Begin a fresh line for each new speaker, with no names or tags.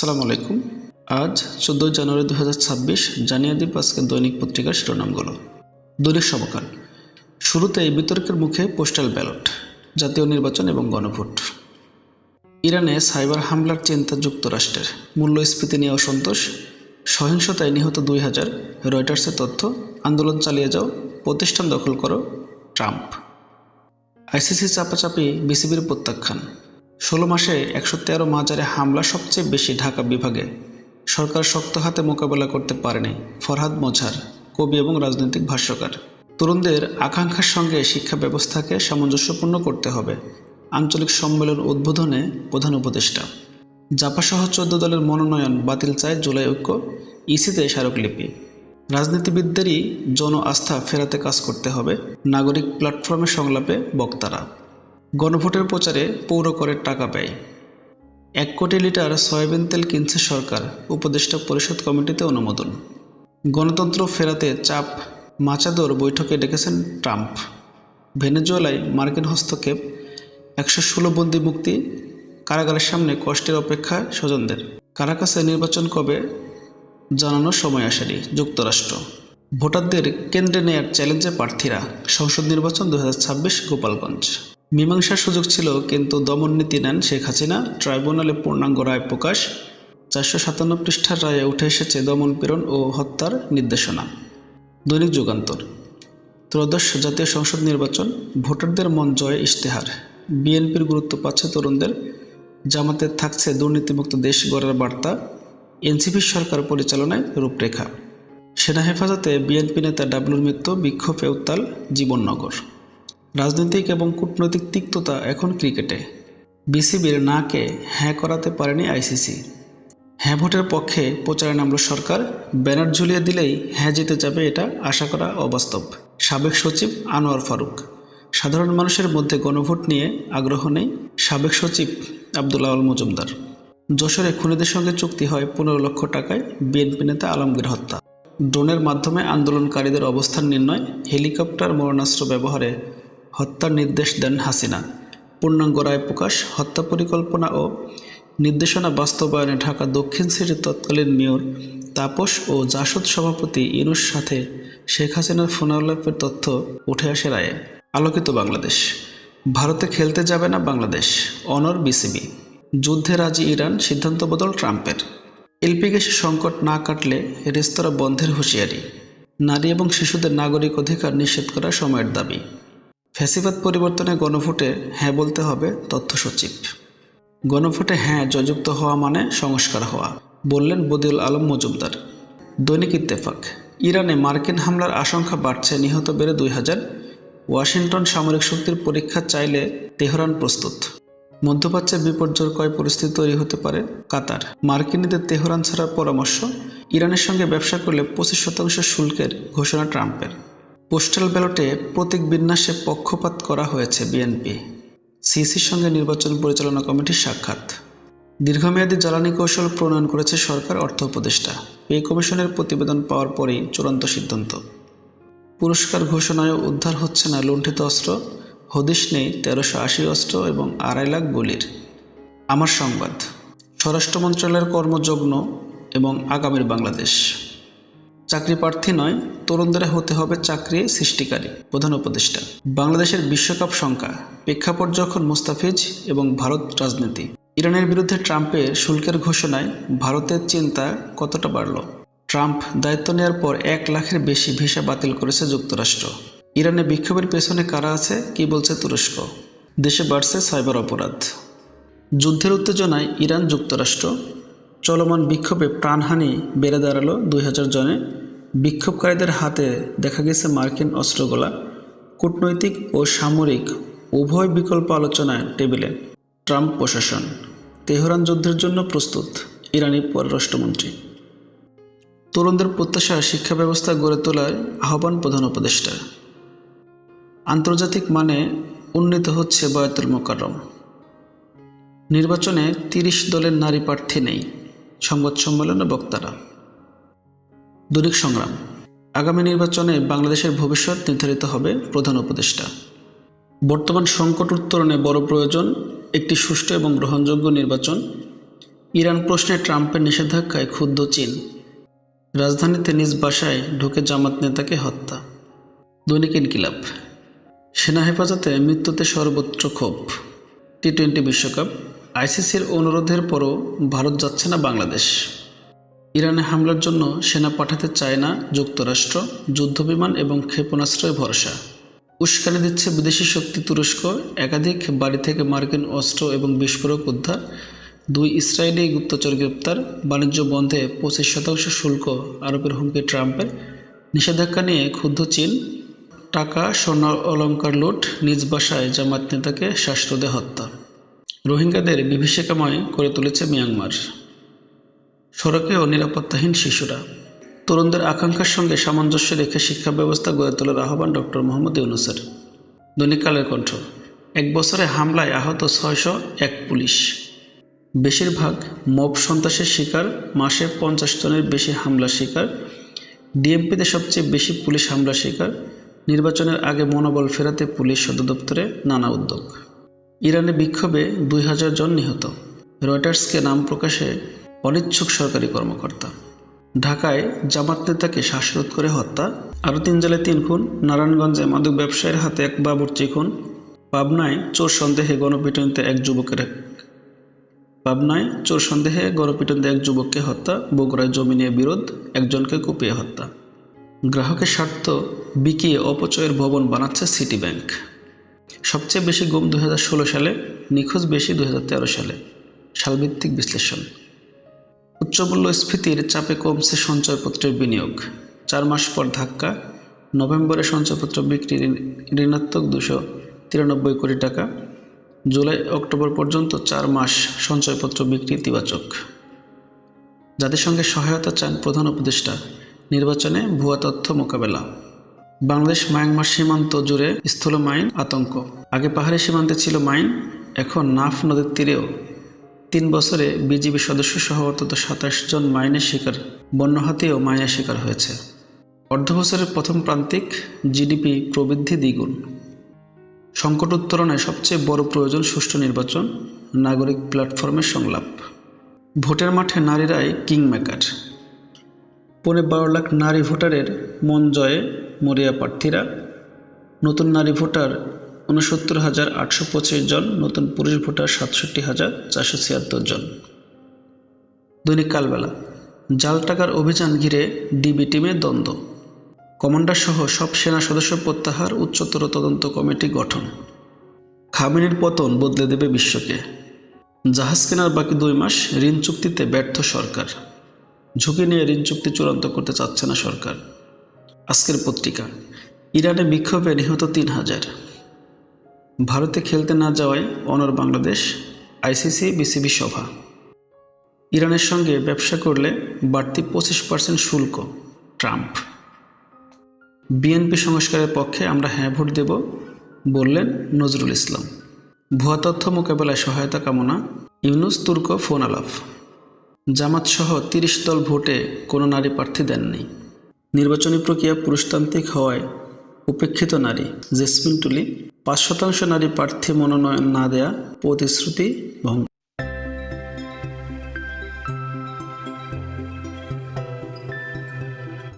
আসসালামু আলাইকুম। আজ চোদ্দোই জানুয়ারি দু হাজার ছাব্বিশ জানিয়ে দিব আজকের দৈনিক পত্রিকার শিরোনামগুলো। দৈনিক সমকাল। শুরুতে এই বিতর্কের মুখে পোস্টাল ব্যালট, জাতীয় নির্বাচন এবং গণভোট। ইরানে সাইবার হামলার চিন্তা যুক্তরাষ্ট্রের। মূল্যস্ফীতি নিয়ে অসন্তোষ। সহিংসতায় নিহত দুই হাজার। রয়টার্সের তথ্য, আন্দোলন চালিয়ে যাও, প্রতিষ্ঠান দখল করো, ট্রাম্প। আইসিসি চাপাচাপি বিসিবির প্রত্যাখ্যান। ষোলো মাসে একশো তেরো মাজারে হামলা সবচেয়ে বেশি ঢাকা বিভাগে। সরকার শক্ত হাতে মোকাবেলা করতে পারেনি ফরহাদ মঝার কবি এবং রাজনৈতিক ভাষ্যকার। তরুণদের আকাঙ্ক্ষার সঙ্গে শিক্ষা ব্যবস্থাকে সামঞ্জস্যপূর্ণ করতে হবে, আঞ্চলিক সম্মেলন উদ্বোধনে প্রধান উপদেষ্টা। জাপাসহ চোদ্দ দলের মনোনয়ন বাতিল চায় জুলাই ঐক্য, ইসিতে স্মারকলিপি। রাজনীতিবিদদেরই জন আস্থা ফেরাতে কাজ করতে হবে, নাগরিক প্ল্যাটফর্মে সংলাপে বক্তারা। গণভোটের প্রচারে পৌর করের টাকা ব্যয়। এক কোটি লিটার সয়াবিন তেল কিনছে সরকার, উপদেষ্টা পরিষদ কমিটিতে অনুমোদন। গণতন্ত্র ফেরাতে চাপ মাচাদোর বৈঠকে ডেকেছেন ট্রাম্প। ভেনেজুয়েলায় মার্কিন হস্তক্ষেপ, একশো ষোলো বন্দি মুক্তি, কারাগারের সামনে কষ্টের অপেক্ষা স্বজনদের। কারাকাসে নির্বাচন কবে জানানোর সময় আসেনি যুক্তরাষ্ট্র। ভোটারদের কেন্দ্রে নেয়ার চ্যালেঞ্জে প্রার্থীরা, সংসদ নির্বাচন দু হাজার ছাব্বিশ গোপালগঞ্জ। মীমাংসার সুযোগ ছিল, কিন্তু দমন নীতি নেন শেখ হাসিনা। ট্রাইব্যুনালে পূর্ণাঙ্গ রায় প্রকাশ। চারশো সাতান্ন পৃষ্ঠার রায়ে উঠে এসেছে দমন পীড়ন ও হত্যার নির্দেশনা। দৈনিক যুগান্তর। ত্রয়োদশ জাতীয় সংসদ নির্বাচন, ভোটারদের মন জয় ইশতেহার। বিএনপির গুরুত্ব পাচ্ছে তরুণদের। জামাতে থাকছে দুর্নীতিমুক্ত দেশ গড়ার বার্তা। এনসিপি সরকার পরিচালনায় রূপরেখা। সেনা হেফাজতে বিএনপি নেতা ডাবলুর মৃত্যু বিক্ষোভে উত্তাল জীবননগর। রাজনৈতিক এবং কূটনৈতিক তিক্ততা এখন ক্রিকেটে। বিসিবির নাকে হ্যাঁ করাতে পারেনি আইসিসি। হ্যাঁ ভোটের পক্ষে প্রচারে নামল সরকার, ব্যানার ঝুলিয়ে দিলেই হ্যাঁ জিতে যাবে এটা আশা করা অবাস্তব, সাবেক সচিব আনোয়ার ফারুক। সাধারণ মানুষের মধ্যে গণভোট নিয়ে আগ্রহ নেই, সাবেক সচিব আবদুল্লাহ আল মজুমদার। যশোরে খুনিদের সঙ্গে চুক্তি হয় পনেরো লক্ষ টাকায় বিএনপি নেতা আলমগীর হত্যা। ড্রোনের মাধ্যমে আন্দোলনকারীদের অবস্থান নির্ণয়, হেলিকপ্টার মরণাস্ত্র ব্যবহারে হত্যার নির্দেশ দেন হাসিনা। পূর্ণাঙ্গ রায় প্রকাশ, হত্যা পরিকল্পনা ও নির্দেশনা বাস্তবায়নে ঢাকা দক্ষিণ সিটির তৎকালীন মেয়র তাপস ও জাসদ সভাপতি ইনুস সাথে শেখ হাসিনার ফোনালাপের তথ্য উঠে আসে রায়ে। আলোকিত বাংলাদেশ। ভারতে খেলতে যাবে না বাংলাদেশ, অনর বিসিবি। যুদ্ধে রাজি ইরান, সিদ্ধান্ত বদল ট্রাম্পের। এলপি গ্যাসের সংকট না কাটলে রেস্তোরাঁ বন্ধের হুঁশিয়ারি। নারী এবং শিশুদের নাগরিক অধিকার নিষেধ করা সময়ের দাবি। ফ্যাসিবাদ পরিবর্তনে গণভোটে হ্যাঁ বলতে হবে তথ্য সচিব। গণভোটে হ্যাঁ জয়যুক্ত হওয়া মানে সংস্কার হওয়া, বললেন বদিউল আলম মজুমদার। দৈনিক ইত্তেফাক, ইরানে মার্কিন হামলার আশঙ্কা বাড়ছে নিহত বেড়ে দুই হাজার। ওয়াশিংটন সামরিক শক্তির পরীক্ষা চাইলে তেহরান প্রস্তুত। মধ্যপ্রাচ্যে বিপর্যয়কর পরিস্থিতি তৈরি হতে পারে? কাতার, মার্কিনীদের তেহরান ছাড়ার পরামর্শ, ইরানের সঙ্গে ব্যবসা করলে পঁচিশ শতাংশ শুল্কের ঘোষণা ট্রাম্পের। পোস্টাল ব্যালটে প্রতীক বিন্যাসে পক্ষপাত করা হয়েছে বিএনপি। সিসির সঙ্গে নির্বাচন পরিচালনা কমিটির সাক্ষাৎ। দীর্ঘমেয়াদী জ্বালানি কৌশল প্রণয়ন করেছে সরকার, অর্থ উপদেষ্টা। পে কমিশনের প্রতিবেদন পাওয়ার পরেই চূড়ান্ত সিদ্ধান্ত। পুরস্কার ঘোষণায় উদ্ধার হচ্ছে না লুণ্ঠিত অস্ত্র, হদিশ নেই তেরোশো আশি অস্ত্র এবং আড়াই লাখ গুলির। আমার সংবাদ। স্বরাষ্ট্র মন্ত্রণালয়ের কর্মযজ্ঞ এবং আগামীর বাংলাদেশ। চাকরি প্রার্থী নয়, তরুণদের হতে হবে চাকরি সৃষ্টিকারী। প্রধান উপদেষ্টা, বাংলাদেশের বিশ্বকাপ সংখ্যা, প্রেক্ষাপট যখন মুস্তাফিজ এবং ভারত রাজনীতি। ইরানের বিরুদ্ধে ট্রাম্পের শুল্কের ঘোষণায় ভারতের চিন্তা কতটা বাড়ল? ট্রাম্প দায়িত্ব নেওয়ার পর এক লাখের বেশি ভিসা বাতিল করেছে যুক্তরাষ্ট্র। ইরানে বিক্ষোভের পেছনে কারা আছে, কি বলছে তুরস্ক? দেশে বাড়ছে সাইবার অপরাধ। যুদ্ধের উত্তেজনায় ইরান যুক্তরাষ্ট্র চলমান বিক্ষোভে প্রাণহানি বেড়ে দাঁড়াল দুই হাজার জনে। বিক্ষোভকারীদের হাতে দেখা গেছে মার্কিন অস্ত্রগোলা, কূটনৈতিক ও সামরিক উভয় বিকল্প আলোচনায় টেবিলে ট্রাম্প প্রশাসন। তেহরান যুদ্ধের জন্য প্রস্তুত ইরানি পররাষ্ট্রমন্ত্রী। তরুণদের প্রত্যাশা শিক্ষা ব্যবস্থা গড়ে তোলার আহ্বান প্রধান উপদেষ্টা। আন্তর্জাতিক মানে উন্নীত হচ্ছে বয়াতুল মোকাররম। নির্বাচনে তিরিশ দলের নারী প্রার্থী নেই, সংবাদ সম্মেলনে বক্তারা। দৈনিক সংগ্রাম। আগামী নির্বাচনে বাংলাদেশের ভবিষ্যৎ নির্ধারিত হবে প্রধান উপদেষ্টা। বর্তমান সংকট উত্তরণে বড় প্রয়োজন একটি সুষ্ঠু এবং গ্রহণযোগ্য নির্বাচন। ইরান প্রশ্নে ট্রাম্পের নিষেধাজ্ঞায় ক্ষুব্ধ চীন। রাজধানীতে নিজ বাসায় ঢুকে জামাত নেতাকে হত্যা। দৈনিক ইনকিলাব। সেনা হেফাজতে মৃত্যুতে সর্বোচ্চ ক্ষোভ। টি টোয়েন্টি বিশ্বকাপ। আইসিসির অনুরোধের পরও ভারত যাচ্ছে না বাংলাদেশ। ইরানে হামলার জন্য সেনা পাঠাতে চায় না যুক্তরাষ্ট্র, যুদ্ধবিমান এবং ক্ষেপণাস্ত্রের ভরসা। উস্কানি দিচ্ছে বিদেশি শক্তি তুরস্ক, একাধিক বাড়ি থেকে মার্কিন অস্ত্র এবং বিস্ফোরক উদ্ধার, দুই ইসরায়েলি গুপ্তচর গ্রেপ্তার, বাণিজ্য বন্ধে পঁচিশ শতাংশ শুল্ক আরোপের হুমকি ট্রাম্পের, নিষেধাজ্ঞা নিয়ে ক্ষুব্ধ চীন, টাকা, স্বর্ণ অলঙ্কার লুট, নিজ বাসায় জামাত নেতাকে শ্বাসরোধে হত্যা। রোহিঙ্গাদের বিভীষিকাময় করে তুলেছে মিয়ানমার। সড়কেও নিরাপত্তাহীন শিশুরা। তরুণদের আকাঙ্ক্ষার সঙ্গে সামঞ্জস্য রেখে শিক্ষা ব্যবস্থা গড়ে তোলার আহ্বান ডক্টর মোহাম্মদ ইউনুসের। দৈনিক কালের কণ্ঠ, এক বছরে হামলায় আহত ছয়শো এক পুলিশ। বেশিরভাগ মব সন্ত্রাসের শিকার, মাসে পঞ্চাশ জনের বেশি হামলার শিকার, ডিএমপিতে সবচেয়ে বেশি পুলিশ হামলার শিকার, নির্বাচনের আগে মনোবল ফেরাতে পুলিশ সদর দপ্তরে নানা উদ্যোগ। ইরানে বিক্ষোভে দুই হাজার জন নিহত। রয়টার্সকে নাম প্রকাশে অনিচ্ছুক সরকারি কর্মকর্তা। ঢাকায় জামাত নেতাকে শ্বাসরোধ করে হত্যা, আরও তিন জেলে তিন খুন, নারায়ণগঞ্জে মাদক ব্যবসায়ীর হাতে এক বাবুর্চি খুন, পাবনায় চোর সন্দেহে গণপিটুনিতে এক যুবকের পাবনায় চোর সন্দেহে গণপিটুনিতে এক যুবককে হত্যা, বগুড়ায় জমি নিয়ে বিরোধ, একজনকে কুপিয়ে হত্যা। গ্রাহকের স্বার্থ বিকিয়ে অপচয়ের ভবন বানাচ্ছে সিটি ব্যাংক। সবচেয়ে বেশি গুম দু হাজার ষোলো সালে, নিখোঁজ বেশি দু হাজার তেরো সালে। সালভিত্তিক বিশ্লেষণ। উচ্চমূল্য স্ফীতির চাপে কমছে সঞ্চয়পত্রের বিনিয়োগ। চার মাস পর ধাক্কা, নভেম্বরে সঞ্চয়পত্র বিক্রি ঋণাত্মক দুশো তিরানব্বই কোটি টাকা, জুলাই, অক্টোবর পর্যন্ত চার মাস সঞ্চয়পত্র বিক্রি ইতিবাচক। জাতিসংঘের সহায়তা চান প্রধান উপদেষ্টা নির্বাচনে ভুয়া তথ্য মোকাবেলা। বাংলাদেশ মায়ানমার সীমান্ত জুড়ে স্থূল মাইন আতঙ্ক। আগে পাহাড়ি সীমান্তে ছিল মাইন, এখন নাফ নদীর তীরেও তিন বছরে বিজিবি সদস্য সহ অন্তত সাতাশ জন মাইনের শিকার, বন্য হাতিও মাইনের শিকার হয়েছে। অর্ধ বছরের প্রথম প্রান্তিক জিডিপি প্রবৃদ্ধি দ্বিগুণ। সংকট উত্তরণে সবচেয়ে বড় প্রয়োজন সুষ্ঠু নির্বাচন, নাগরিক প্ল্যাটফর্মের সংলাপ। ভোটের মাঠে নারীরাই কিং মেকার পৌনে বারো লাখ নারী ভোটারের মন জয়ে মরিয়া প্রার্থীরা। নতুন নারী ভোটার উনসত্তর হাজার আটশো পঁচিশ জন, নতুন পুরুষ ভোটার সাতষট্টি হাজার চারশো ছিয়াত্তর জন। দৈনিক কালবেলা জাল টাকার অভিযান ঘিরে ডিবি টিমে দ্বন্দ্ব। কমান্ডার সহ সব সেনা সদস্য প্রত্যাহার, উচ্চতর তদন্ত কমিটি গঠন। খামেনির পতন বদলে দেবে বিশ্বকে। জাহাজ কেনার বাকি দুই মাস, ঋণ চুক্তিতে ব্যর্থ সরকার। ঝুঁকি নিয়ে ঋণ চুক্তি চূড়ান্ত করতে চাচ্ছে না সরকার। আজকের পত্রিকা, ইরানে বিক্ষোভে নিহত তিন হাজার। ভারতে খেলতে না যাওয়ায় অনর বাংলাদেশ, আইসিসি, বিসিবি সভা। ইরানের সঙ্গে ব্যবসা করলে বাড়তি পঁচিশ পার্সেন্ট শুল্ক, ট্রাম্প। বিএনপি সংস্কারের পক্ষে আমরা হ্যাঁ ভোট দেব, বললেন নজরুল ইসলাম। ভুয়া তথ্য মোকাবেলায় সহায়তা কামনা, ইউনুস তুর্ক ফোন আলাপ। জামাত সহ তিরিশ দল ভোটে কোনো নারী প্রার্থী দেননি। নির্বাচনী প্রক্রিয়া পুরুষতান্ত্রিক হওয়ায় উপেক্ষিত নারী, জেসমিন টুলি পাঁচ শতাংশ নারী প্রার্থী মনোনয়ন না দেয়া প্রতিশ্রুতি ভঙ্গ।